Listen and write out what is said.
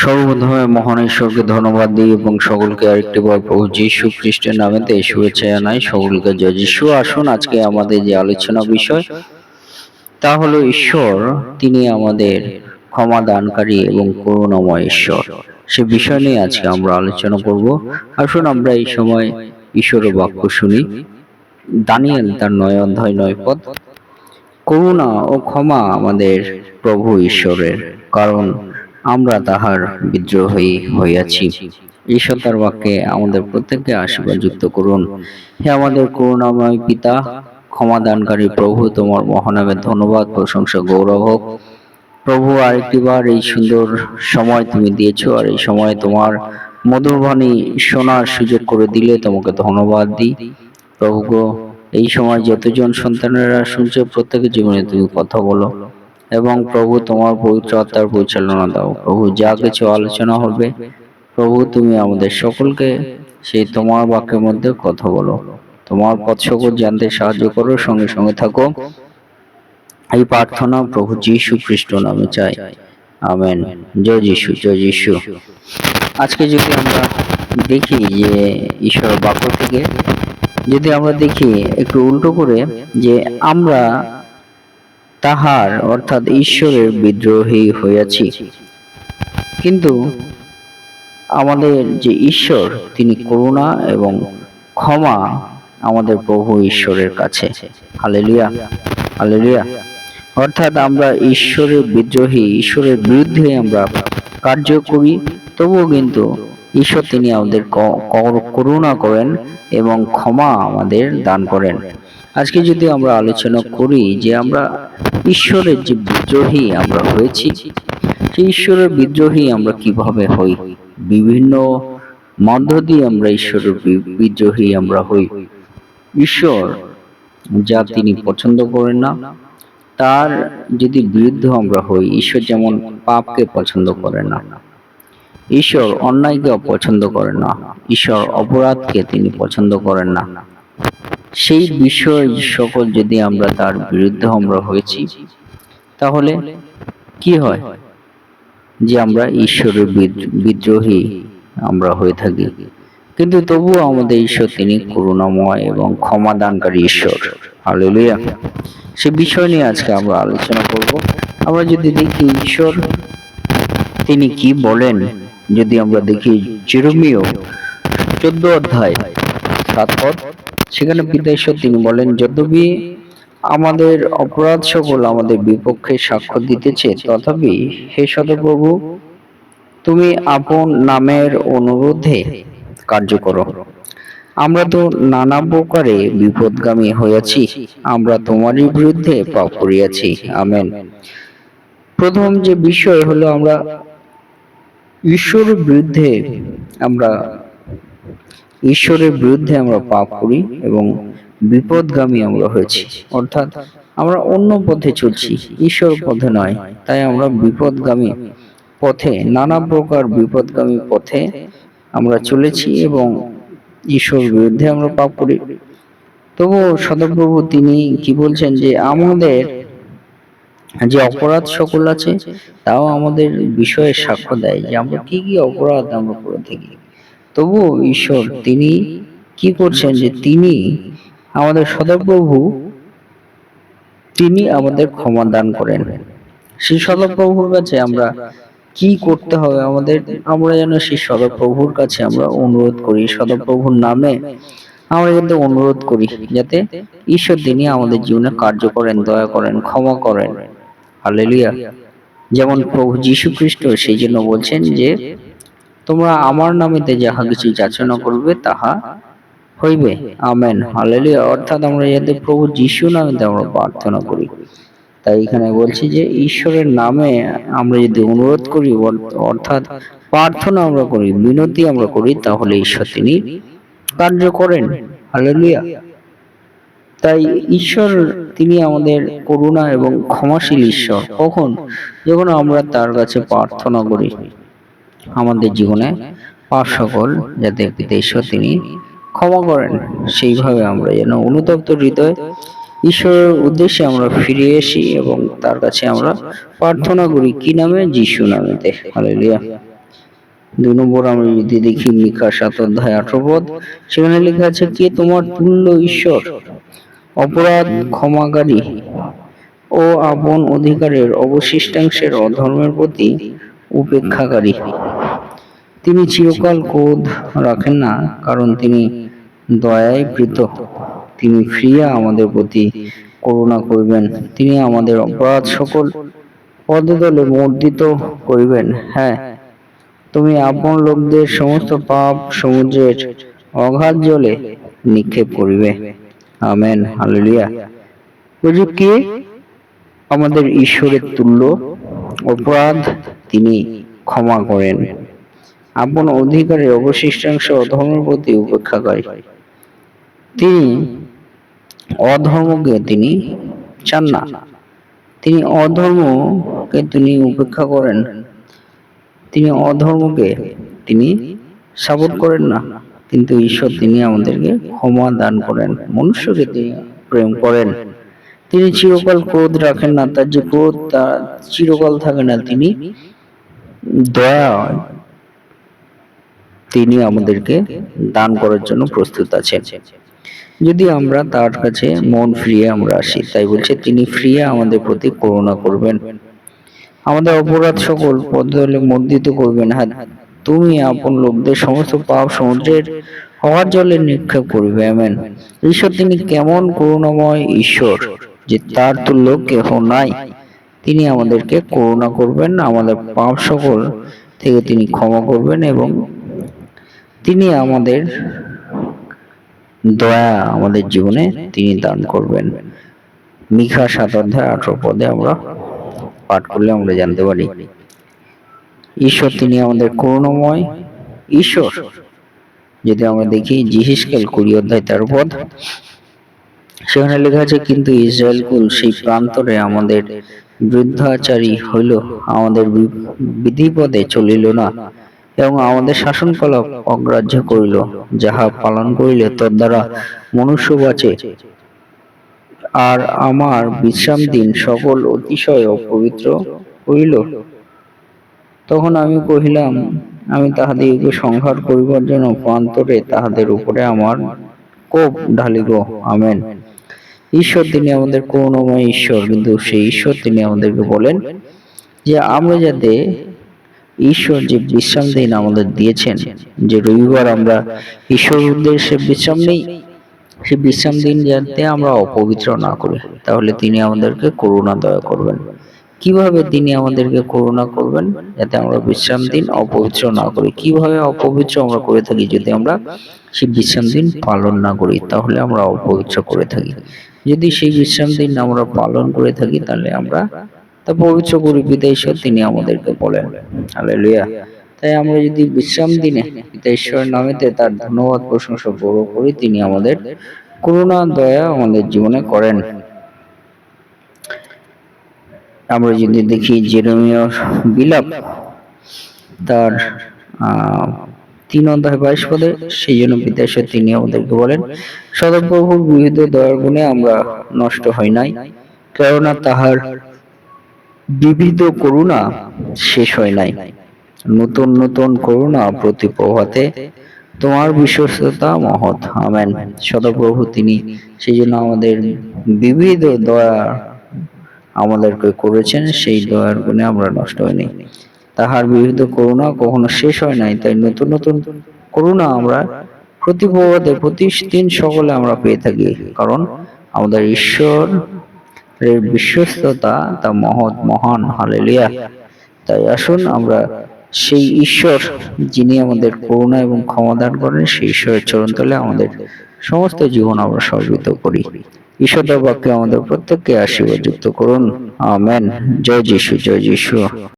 সর্বপ্রথমে মহান ঈশ্বরকে ধন্যবাদ দিই এবং সকলকে আরেকটি বার প্রভু যীশু খ্রিস্টের নামেতে শুভেচ্ছা জানাই। সকলকে জয় যীশু। আসুন আজকে আমাদের যে আলোচনা বিষয়, তা হলো ঈশ্বর, তিনি আমাদের ক্ষমা দানকারী এবং করুণাময় ঈশ্বর। সে বিষয় নিয়ে আজকে আমরা আলোচনা করব। আসুন আমরা এই সময় ঈশ্বরের বাক্য শুনি। দানিয়েল তার নয় অধ্যায় নয় পদ, করুণা ও ক্ষমা আমাদের প্রভু ঈশ্বরের, কারণ আমরা তাহার বিদ্রোহী হইয়াছি। ঈশ্বর তার বাক্যে আমাদের প্রত্যেককে আশীর্বাদ যুক্ত করুন। হে আমাদের করুণাময় পিতা ক্ষমা দানকারী প্রভু, তোমার মহানামে ধন্যবাদ, প্রশংসা, গৌরব হোক। প্রভু আরেকটিবার এই সুন্দর সময় তুমি দিয়েছ, আর এই সময় তোমার মধুর বাণী শোনার সুযোগ করে দিলে তোমাকে ধন্যবাদ দিই। প্রভু গো, এই সময় যতজন সন্তানেরা শুনছে, প্রত্যেকের জীবনে তুমি কথা বলো। এবং প্রভু তোমার পবিত্র আত্মার পরিচালনা দাও। প্রভু যা কিছু আলোচনা হবে প্রভু তুমি আমাদের সকলকে সেই তোমার বাক্যের মধ্যে কথা বলো। তোমার পথ সকল জানতে সাহায্য করো সঙ্গে সঙ্গে থাকো। এই প্রার্থনা প্রভু যীশু খ্রিস্ট নামে চাই আমেন। জয় যিশু জয় যিশু। আজকে যদি আমরা দেখি যে ঈশ্বর বাক্য থেকে যদি আমরা দেখি একটু উল্টো করে যে আমরা তাহার, অর্থাৎ ঈশ্বরের বিদ্রোহী হইয়াছি। কিন্তু আমাদের যে ঈশ্বর, তিনি করুণা এবং ক্ষমা আমাদের প্রভু ঈশ্বরের কাছে। Hallelujah hallelujah. অর্থাৎ আমরা ঈশ্বরের বিদ্রোহী, ঈশ্বরের বিরুদ্ধে আমরা কার্য করি, তবুও কিন্তু ঈশ্বর তিনি আমাদের করুণা করেন এবং ক্ষমা আমাদের দান করেন। আজকে যদি আমরা আলোচনা করি যে আমরা ঈশ্বরের যে বিদ্রোহী আমরা হয়েছি, সেই ঈশ্বরের বিদ্রোহী আমরা কীভাবে হই? বিভিন্ন মধ্য দিয়ে আমরা ঈশ্বরের বিদ্রোহী আমরা হই। ঈশ্বর যা তিনি পছন্দ করেন না, তার যদি বিরুদ্ধ আমরা হই, ঈশ্বর যেমন পাপকে পছন্দ করেন না, ঈশ্বর অন্যায়কে পছন্দ করেন না, ঈশ্বর অপরাধকে তিনি পছন্দ করেন না। সেই বিষয় সকল যদি আমরা তার বিরুদ্ধে আমরা হয়েছি, তাহলে কি হয়? যে আমরা ঈশ্বরের বিদ্রোহী আমরা হয়ে থাকি। কিন্তু তবুও আমাদের ঈশ্বর তিনি করুণাময় এবং ক্ষমা দানকারী ঈশ্বর। হালেলুয়া। সে বিষয় নিয়ে আজকে আমরা আলোচনা করব। আমরা যদি দেখি ঈশ্বর, তিনি কি বলেন? যদি আমরা দেখি জেরমিও চোদ্দ অধ্যায় সাত পদ। সেখানে পিতা তিনি বলেন, যদ্যপি আমাদের অপরাধ সকল আমাদের বিপক্ষে সাক্ষ্য দিতেছে, তথাপি হে সদপ্রভু, তুমি আপন নামের অনুরোধে কার্য করো। আমরা তো নানা প্রকারে বিপদগামী হইয়াছি, আমরা তোমারই বিরুদ্ধে পাপ করিয়াছি। আমেন। প্রথম যে বিষয় হলো আমরা ঈশ্বরের বিরুদ্ধে আমরা ঈশ্বরের বিরুদ্ধে আমরা পাপ করি এবং বিপদগামী আমরা হয়েছি। অর্থাৎ আমরা অন্য পথে চলছি, ঈশ্বর পথে নয়, তাই আমরা বিপদগামী পথে, নানা প্রকার বিপদগামী পথে আমরা চলেছি এবং ঈশ্বর বিরুদ্ধে আমরা পাপ করি। তবু সদপ্রভু তিনি কি বলছেন যে, আমাদের যে অপরাধ সকল আছে, তাও আমাদের বিষয়ে সাক্ষ্য দেয় যে আমরা কি কি অপরাধ আমরা করে থাকি। তবু ঈশ্বর, তিনি কি করছেন যে তিনি আমাদের সদপ্রভু, তিনি আমাদের ক্ষমা দান করেন। সেই সদপ্রভুর কাছে আমরা কি করতে হবে? আমাদের, আমরা যেন সেই সদপ্রভুর কাছে আমরা অনুরোধ করি, সদপ্রভুর নামে আমরা কিন্তু অনুরোধ করি, যাতে ঈশ্বর তিনি আমাদের জীবনে কার্য করেন, দয়া করেন, ক্ষমা করেন। হালেলুয়া যেমন প্রভু যীশু খ্রিস্ট সেই জন্য বলছেন যে তোমরা আমার নামেতে যাহা কিছু যাচনা করবে, তাহা হইবে। আমেন। হালেলুয়া। অর্থাৎ আমরা যাতে প্রভু যীশু নামেতে আমরা প্রার্থনা করি। তাই এখানে বলছি যে, ঈশ্বরের নামে আমরা যদি অনুরোধ করি, অর্থাৎ প্রার্থনা আমরা করি বিনতি আমরা করি, তাহলে ঈশ্বর তিনি কার্য করেন। হালেলুয়া। তাই ঈশ্বর তিনি আমাদের করুণা এবং ক্ষমাশীল ঈশ্বর। কখন? যখন আমরা তার কাছে প্রার্থনা করি। আমাদের জীবনে পাপ সকল যাতে পিতা তিনি ক্ষমা করেন সেইভাবে আমরা যেন অনুতপ্ত হৃদয় ঈশ্বরের উদ্দেশ্যে আমরা ফিরে আসি এবং তার কাছে আমরা প্রার্থনা করি কি নামে? যিশু নামেতে। হালেলুয়া। দুই নম্বর আমরা যদি দেখি মিকা সাত অধ্যায় আঠারো পদ সেখানে লেখা আছে কে তোমার তুল্য ঈশ্বর? অপরাধ ক্ষমাকারী ও আপন অধিকারের অবশিষ্টাংশের অধর্মের প্রতি উপেক্ষাকারী। তিনি চিরকাল ক্রোধ রাখেন না, কারণ তিনি দয়ায় প্রীত। তিনি ফিরিয়া আমাদের প্রতি করুণা তিনি আমাদের অপরাধ সকল পদদলে মর্দিত করিবেন। হ্যাঁ তুমি আপন লোকদের সমস্ত পাপ সমুদ্রের অগাধ জলে নিক্ষেপ করিবে। Amen, hallelujah. আমাদের ঈশ্বরের তুল্য। অপরাধ তিনি ক্ষমা করেন। আপন অধিকারের অবশিষ্টাংশ অধর্মের প্রতি উপেক্ষা করে। তিনি অধর্মকে তিনি চান না। তিনি অধর্মকে তিনি উপেক্ষা করেন। তিনি অধর্মকে তিনি সাপোর্ট করেন না। কিন্তু ঈশ্বর তিনি আমাদেরকে ক্ষমা দান করেন। মনুষ্যকে তিনি প্রেম করেন। তিনি চিরকাল ক্রোধ রাখেন না। তার যে ক্রোধ তা চিরকাল থাকে না। তিনি দয়া তিনি আমাদেরকে দান করার জন্য প্রস্তুত আছেন। যদি আমরা তার কাছে মন ফিরিয়ে আমরা আসি, তাই বলছে, তিনি আমাদের প্রতি করুণা করবেন। আমাদের অপরাধ সকল পদলে মর্দিত করবেন। হ্যাঁ তুমি আপন লোকদের সমস্ত পাপ সমুদ্রের হওয়ার জলে নিক্ষেপ করবে। আমেন। ঈশ্বর, তিনি কেমন করুণাময় ঈশ্বর যে তার তুল্য কেহ নাই। তিনি আমাদেরকে করুণা করবেন, আমাদের পাপ সকল থেকে তিনি ক্ষমা করবেন এবং তিনি আমাদের দয়া আমাদের জীবনে তিনি দান করবেন। মিখা সাত অধ্যায় আঠারো পদে আমরা পাঠ করলে আমরা জানতে পারি, ঈশ্বর তিনি আমাদের করুণাময় ঈশ্বর। যদি আমরা দেখি জিহিসকেল কুড়ি অধ্যায় তেরো পদ, সেখানে লেখা আছে, কিন্তু ইসরায়েল কুল সেই প্রান্তরে আমাদের বৃদ্ধাচারী হইল আমাদের বিধিপদে চলিল না, এবং আমাদের শাসনকলাপ অগ্রাহ্য করিল, যাহা পালন করিলে তোর দ্বারা মনুষ্য বাঁচে। আর আমার বিশ্রাম দিন সকল অতিশয় অপবিত্র হইল। তখন আমি কহিলাম, আমি তাহাদিগকে সংহার করিবার জন্য প্রান্তরে তাহাদের উপরে আমার কোপ ঢালিব, আমেন। ঈশ্বর তিনি আমাদের করুণাময় ঈশ্বর, কিন্তু সেই ঈশ্বর তিনি আমাদেরকে বলেন যে আমরা যাতে ঈশ্বর যে বিশ্রাম দিন আমাদের দিয়েছেন, যে রবিবার আমরা ঈশ্বর উদ্দেশ্যে বিশ্রাম নেই সে বিশ্রাম দিন যাতে আমরা অপবিত্র না করি, তাহলে তিনি আমাদেরকে করুণা দয়া করবেন। কীভাবে তিনি আমাদেরকে করুণা করবেন? যাতে আমরা বিশ্রাম দিন অপবিত্র না করি। কীভাবে অপবিত্র আমরা করে থাকি? যদি আমরা সেই বিশ্রাম দিন পালন না করি, তাহলে আমরা অপবিত্র করে থাকি। যদি সেই বিশ্রাম দিন আমরা পালন করে থাকি, তাহলে আমরা তা পবিত্র পিতা ঈশ্বর তিনি আমাদেরকে বলেন। হালেলুয়া। তাই আমরা যদি বিশ্রাম দিনে ঈশ্বরের নামেতে তার ধন্যবাদ, প্রশংসা বড় করি, তিনি আমাদের করুণা, দয়া আমাদের জীবনে করেন। আমরা যদি দেখি জেরমিয়র বিলাপ, তার তিন অধ্যায় বাইশ পদে, সেই জন্য বিদেশে তিনি আমাদেরকে বলেন সদপ্রভুর বিবিধ দয়ার গুণে আমরা নষ্ট হয় নাই, কেননা তাহার বিবিধ করুণা শেষ হয় নাই। নতুন নতুন করুণা প্রতি প্রভাতে তোমার বিশ্বস্ততা মহৎ। আমেন। সদপ্রভু তিনি সেই জন্য আমাদের বিবিধ দয়া আমাদেরকে করেছেন, সেই দয়ার গুণে আমরা নষ্ট হয়নি তাহার বিবিধ করুণা কখনো শেষ হয় নাই। তাই নতুন নতুন করুণা আমরা প্রতি প্রভাতে প্রতিদিন সকলে আমরা পেয়ে থাকি। কারণ আমাদের ঈশ্বর বিশ্বস্ততা তা মহৎ, মহান, হালেলিয়া। তাই আসুন আমরা সেই ঈশ্বর যিনি আমাদের করুণা এবং ক্ষমাদান করেন, সেই ঈশ্বরের চরণ তলে আমাদের সমস্ত জীবন আমরা সর্বিত করি। ঈশ্বরের বাক্যে আমাদের প্রত্যেককে আশীর্বাদ যুক্ত করুন। আমেন। জয় যিশু জয় যিশু।